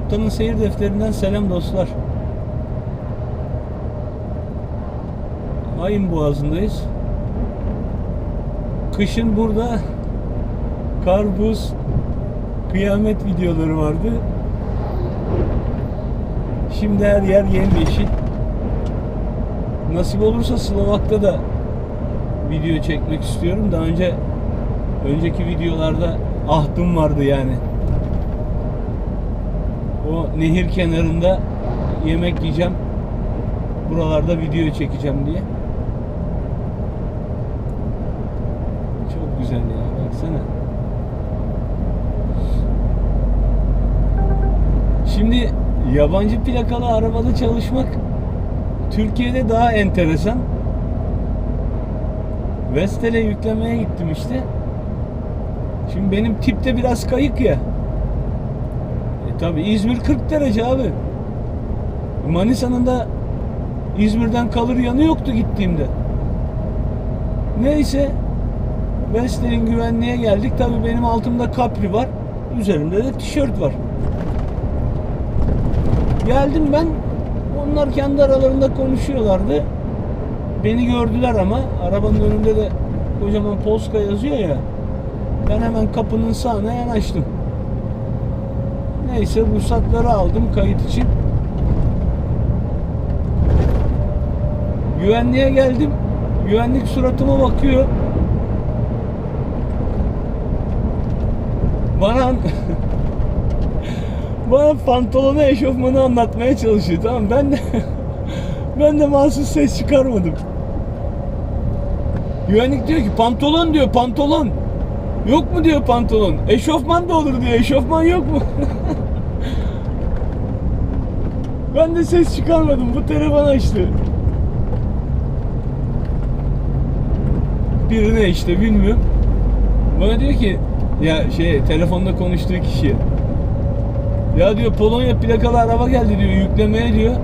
Kaptanın seyir defterinden selam dostlar. Ayın boğazındayız. Kışın burada kar, buz, kıyamet videoları vardı. Şimdi her yer yemyeşil. Nasip olursa Slovak'ta da video çekmek istiyorum. Daha önce önceki videolarda ahdım vardı yani. O nehir kenarında yemek yiyeceğim. Buralarda video çekeceğim diye. Çok güzel ya baksana. Şimdi yabancı plakalı arabada çalışmak Türkiye'de daha enteresan. Vestel'e yüklemeye gittim işte. Şimdi benim tipte biraz kayık ya. E tabi İzmir 40 derece abi. Manisa'nın da İzmir'den kalır yanı yoktu gittiğimde. Neyse Vestel'in güvenliğe geldik. Tabi benim altımda kapri var. Üzerimde de tişört var. Geldim ben. Onlar kendi aralarında konuşuyorlardı. Beni gördüler ama arabanın önünde de kocaman Polska yazıyor ya. Ben hemen kapının sağına yanaştım. Neyse ruhsatları aldım kayıt için. Güvenliğe geldim. Güvenlik suratıma bakıyor. Bana bana pantolonu eşofmanı anlatmaya çalışıyor tamam ben de ben de mahsus ses çıkarmadım. Güvenlik diyor ki pantolon diyor pantolon. Yok mu diyor pantolon. Eşofman da olur diyor. Eşofman yok mu? ben de ses çıkarmadım. Bu telefon açtı. Birine işte bilmiyorum. Bana diyor ki ya şey telefonda konuştuğu kişi. Ya diyor Polonya plakalı araba geldi diyor yüklemeye diyor.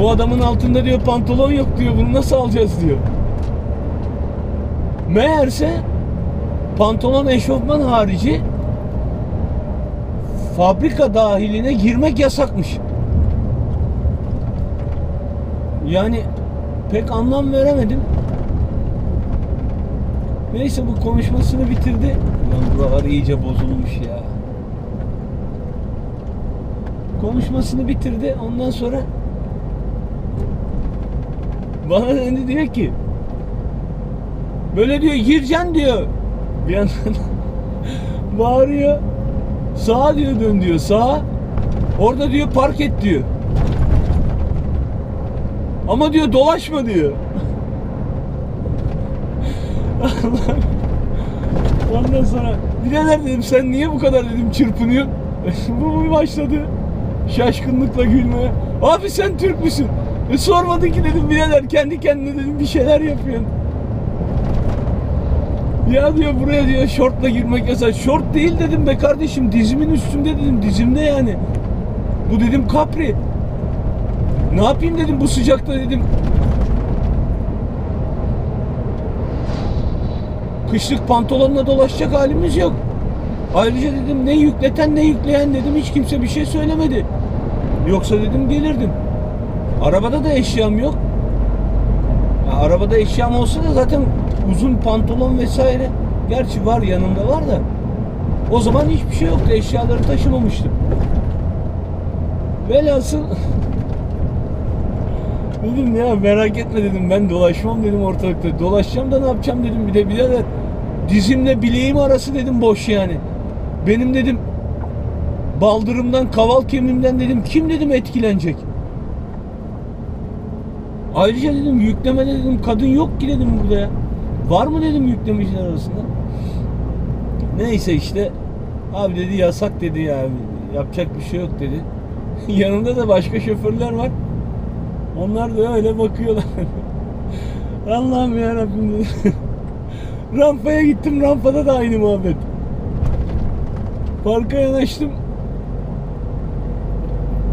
Bu adamın altında diyor pantolon yok diyor. Bunu nasıl alacağız diyor. Meğerse pantolon eşofman harici fabrika dahiline girmek yasakmış. Yani pek anlam veremedim. Neyse bu konuşmasını bitirdi. Ulan buralar iyice bozulmuş ya. Konuşmasını bitirdi. Ondan sonra bana döndü diyor ki Böyle diyor gireceksin diyor. Bir yandan bağırıyor. Sağa diyor dön diyor sağa. Orada diyor park et diyor. Ama diyor dolaşma diyor. Ondan sonra birader dedim sen niye bu kadar dedim çırpınıyorsun? bu bir başladı şaşkınlıkla gülmeye. Abi sen Türk müsün? E sormadı ki dedim birader kendi kendine dedim bir şeyler yapıyorsun. Ya diyor buraya diyor şortla girmek yasak. Şort değil dedim be kardeşim dizimin üstünde dedim dizimde yani. Bu dedim kapri. Ne yapayım dedim bu sıcakta dedim. Kışlık pantolonla dolaşacak halimiz yok. Ayrıca dedim ne yükleten ne yükleyen dedim hiç kimse bir şey söylemedi. Yoksa dedim gelirdim. Arabada da eşyam yok. Ya arabada eşyam olsa da zaten uzun pantolon vesaire. Gerçi var yanımda var da. O zaman hiçbir şey yoktu. Eşyaları taşımamıştım. Velhasıl dedim ya merak etme dedim ben dolaşmam dedim ortalıkta. Dolaşacağım da ne yapacağım dedim bir de birader dizimle bileğim arası dedim boş yani. Benim dedim baldırımdan kaval kemiğimden dedim kim dedim etkilenecek. Ayrıca dedim yüklemede dedim kadın yok ki dedim burada ya. Var mı dedim yüklemeciler arasında. Neyse işte abi dedi yasak dedi ya yapacak bir şey yok dedi. Yanında da başka şoförler var. Onlar da öyle bakıyorlar. Allah'ım ya Rabbim dedi. Rampaya gittim rampada da aynı muhabbet. Parka yanaştım.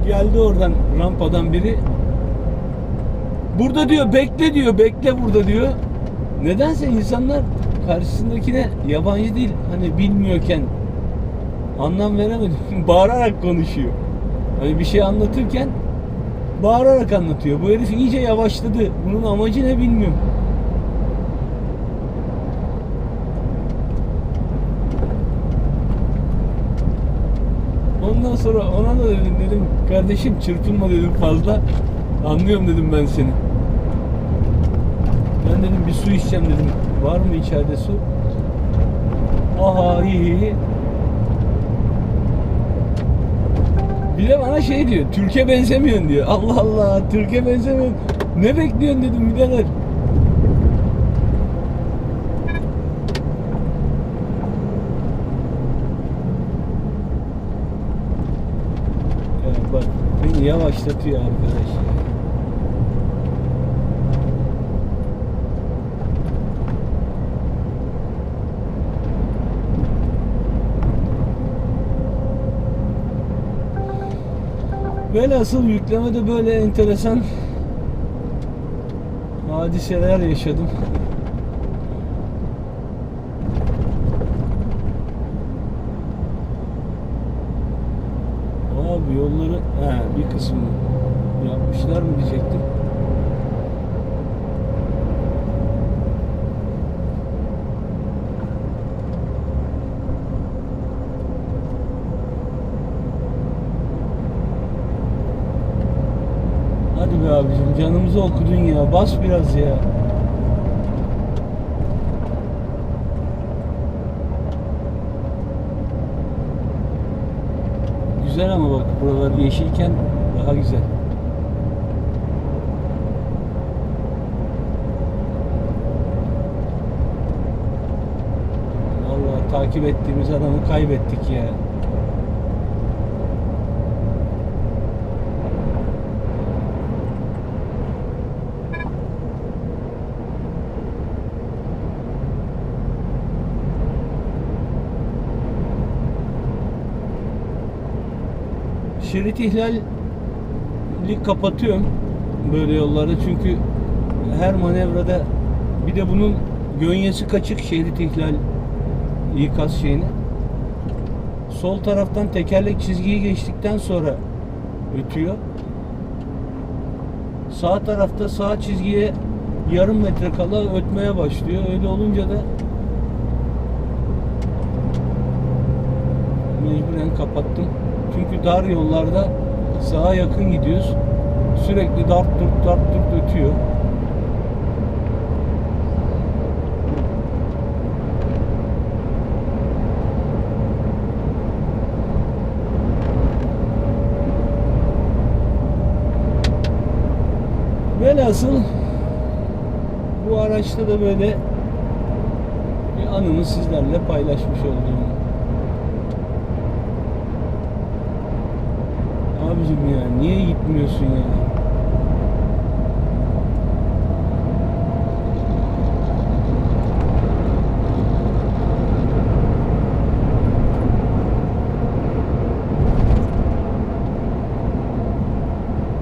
Geldi oradan rampadan biri. Burada diyor bekle diyor bekle burada diyor. Nedense insanlar karşısındakine yabancı değil hani bilmiyorken Anlam veremedim. Bağırarak konuşuyor. Hani bir şey anlatırken bağırarak anlatıyor. Bu herif iyice yavaşladı. Bunun amacı ne bilmiyorum. Ondan sonra ona da dedim dedim kardeşim çırpınma dedim fazla. Anlıyorum dedim ben seni. Ben dedim bir su içeceğim dedim. Var mı içeride su? Aha iyi iyi. Bir de bana şey diyor. Türkiye benzemiyorsun diyor. Allah Allah Türkiye benzemiyorsun. Ne bekliyorsun dedim birader. Ya bak beni yavaşlatıyor arkadaş. Velhasıl yüklemede böyle enteresan hadiseler yaşadım. Abi yolları he, bir kısmını yapmışlar mı diyecektim. Hadi be abicim canımızı okudun ya. Bas biraz ya. Güzel ama bak buralar yeşilken daha güzel. Vallahi takip ettiğimiz adamı kaybettik ya. Şerit ihlali kapatıyorum böyle yollarda çünkü her manevrada bir de bunun gönyesi kaçık şerit ihlal ikaz şeyini. Sol taraftan tekerlek çizgiyi geçtikten sonra ötüyor. Sağ tarafta sağ çizgiye yarım metre kala ötmeye başlıyor. Öyle olunca da mecburen kapattım. Çünkü dar yollarda sağa yakın gidiyoruz. Sürekli dart durt dart durt ötüyor. Velhasıl bu araçta da böyle bir anımı sizlerle paylaşmış oldum. Abicim ya niye gitmiyorsun ya?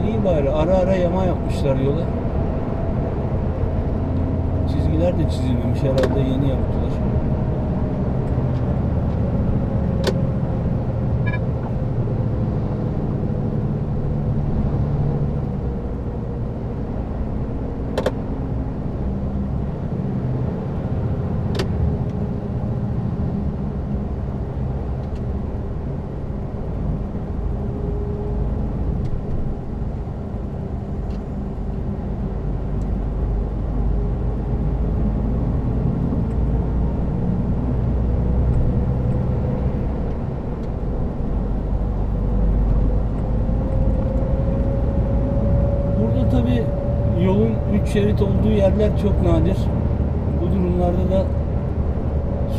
İyi bari ara ara yama yapmışlar yola. Çizgiler de çizilmemiş herhalde yeni yaptılar. Burada tabi yolun 3 şerit olduğu yerler çok nadir. Bu durumlarda da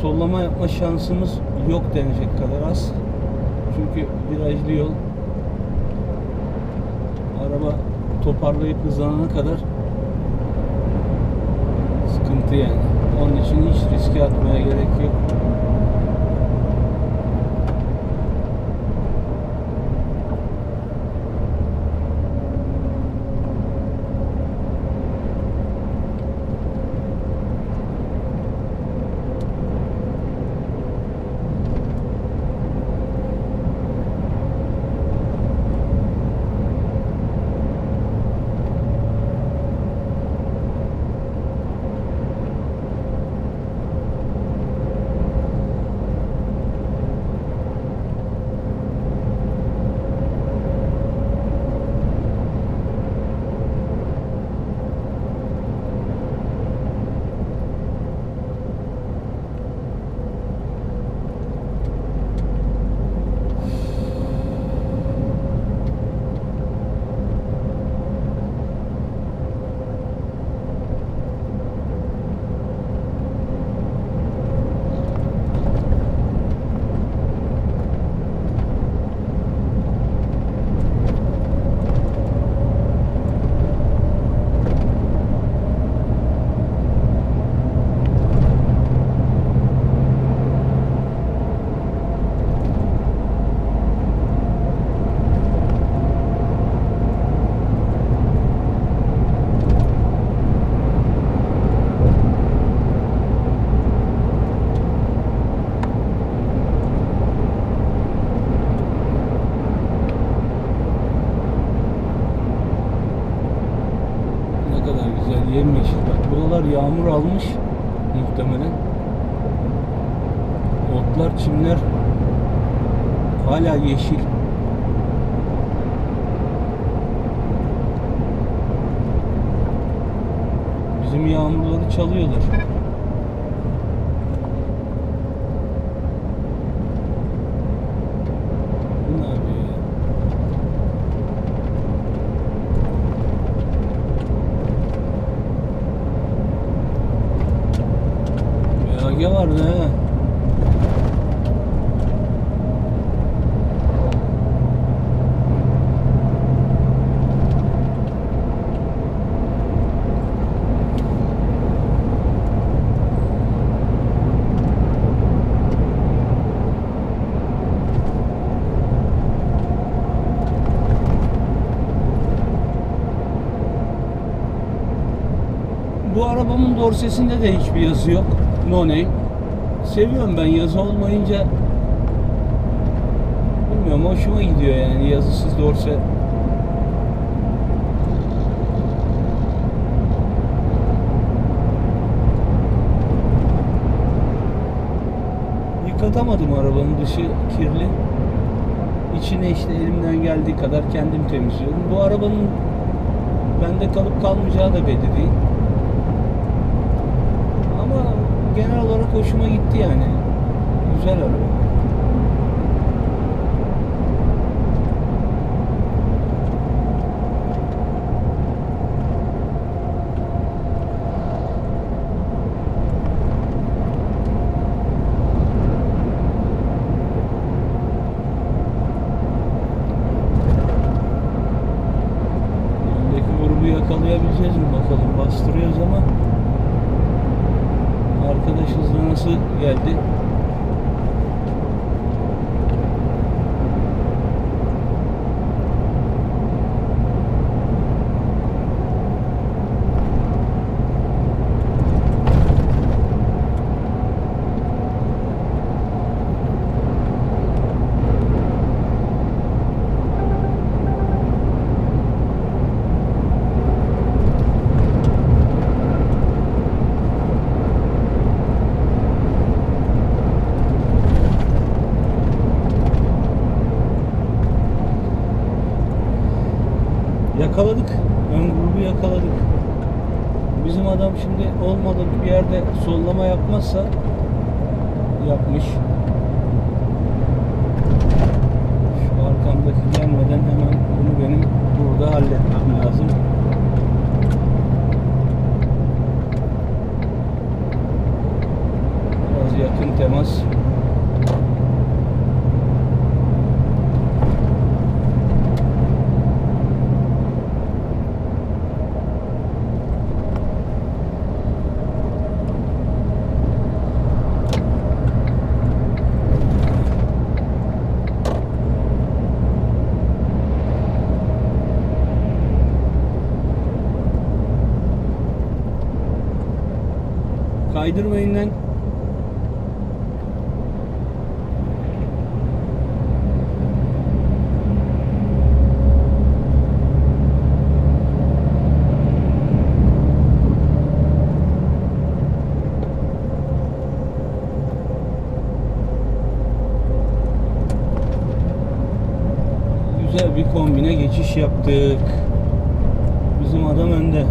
sollama yapma şansımız yok denecek kadar az. Çünkü virajlı yol araba toparlayıp hızlanana kadar sıkıntı yani. Onun için hiç riske atmaya gerek yok. Yağmur almış muhtemelen. Otlar, çimler hala yeşil. Bizim yağmurları çalıyorlar. Bu ne yapıyor ya? VAG vardı ha. Bu arabamın dorsesinde de hiçbir yazı yok. No name. Seviyorum ben yazı olmayınca bilmiyorum hoşuma gidiyor yani yazısız dorse. Yıkatamadım arabanın dışı kirli. İçine işte elimden geldiği kadar kendim temizliyorum. Bu arabanın bende kalıp kalmayacağı da belli değil. Ama genel olarak hoşuma gitti yani. Güzel araba. Yakalayabileceğiz mi bakalım. Bastırıyoruz ama Arkadaş hızla nasıl geldi? Yakaladık. Ön grubu yakaladık. Bizim adam şimdi olmadık bir yerde sollama yapmazsa yapmış. Şu arkamdaki gelmeden hemen bunu benim burada halletmem lazım. Biraz yakın temas. Kaydırmayın lan. Güzel bir kombine geçiş yaptık. Bizim adam önde.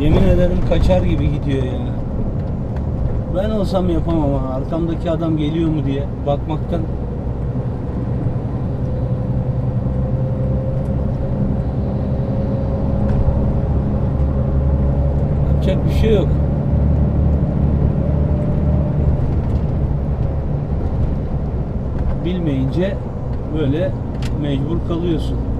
Yemin ederim kaçar gibi gidiyor ya. Ben olsam yapamam ama arkamdaki adam geliyor mu diye bakmaktan. Yapacak bir şey yok. Bilmeyince böyle mecbur kalıyorsun.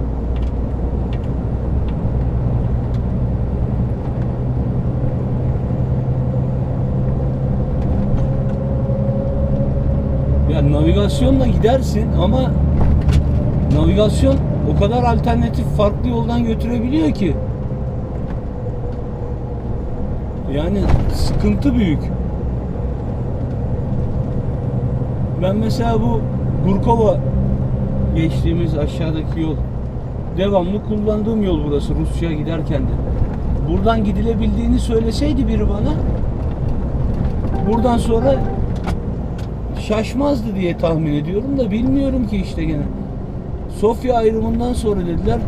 Ya navigasyonla gidersin ama navigasyon o kadar alternatif farklı yoldan götürebiliyor ki. Yani sıkıntı büyük. Ben mesela bu Gurkova geçtiğimiz aşağıdaki yol devamlı kullandığım yol burası Rusya giderken de. buradan gidilebildiğini söyleseydi biri bana buradan sonra şaşmazdı diye tahmin ediyorum da bilmiyorum ki işte gene. Sofya ayrımından sonra dediler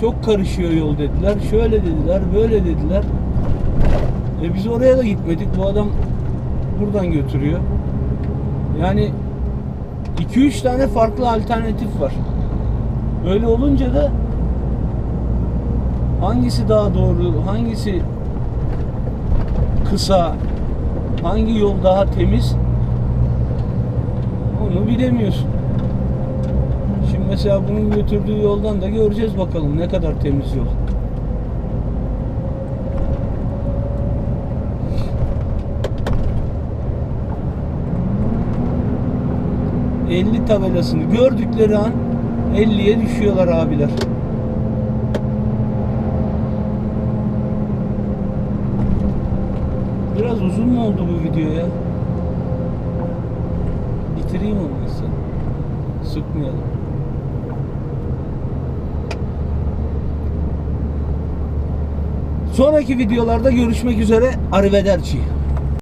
çok karışıyor yol dediler. Şöyle dediler, böyle dediler. E biz oraya da gitmedik. Bu adam buradan götürüyor. Yani 2-3 tane farklı alternatif var. Öyle olunca da hangisi daha doğru, hangisi kısa, hangi yol daha temiz onu bilemiyorsun. Şimdi mesela bunun götürdüğü yoldan da göreceğiz bakalım ne kadar temiz yol. ...50 tabelasını gördükleri an 50'ye düşüyorlar abiler. Biraz uzun mu oldu bu video ya? Bitireyim olmazsa. Sıkmayalım. Sonraki videolarda görüşmek üzere. Arrivederci.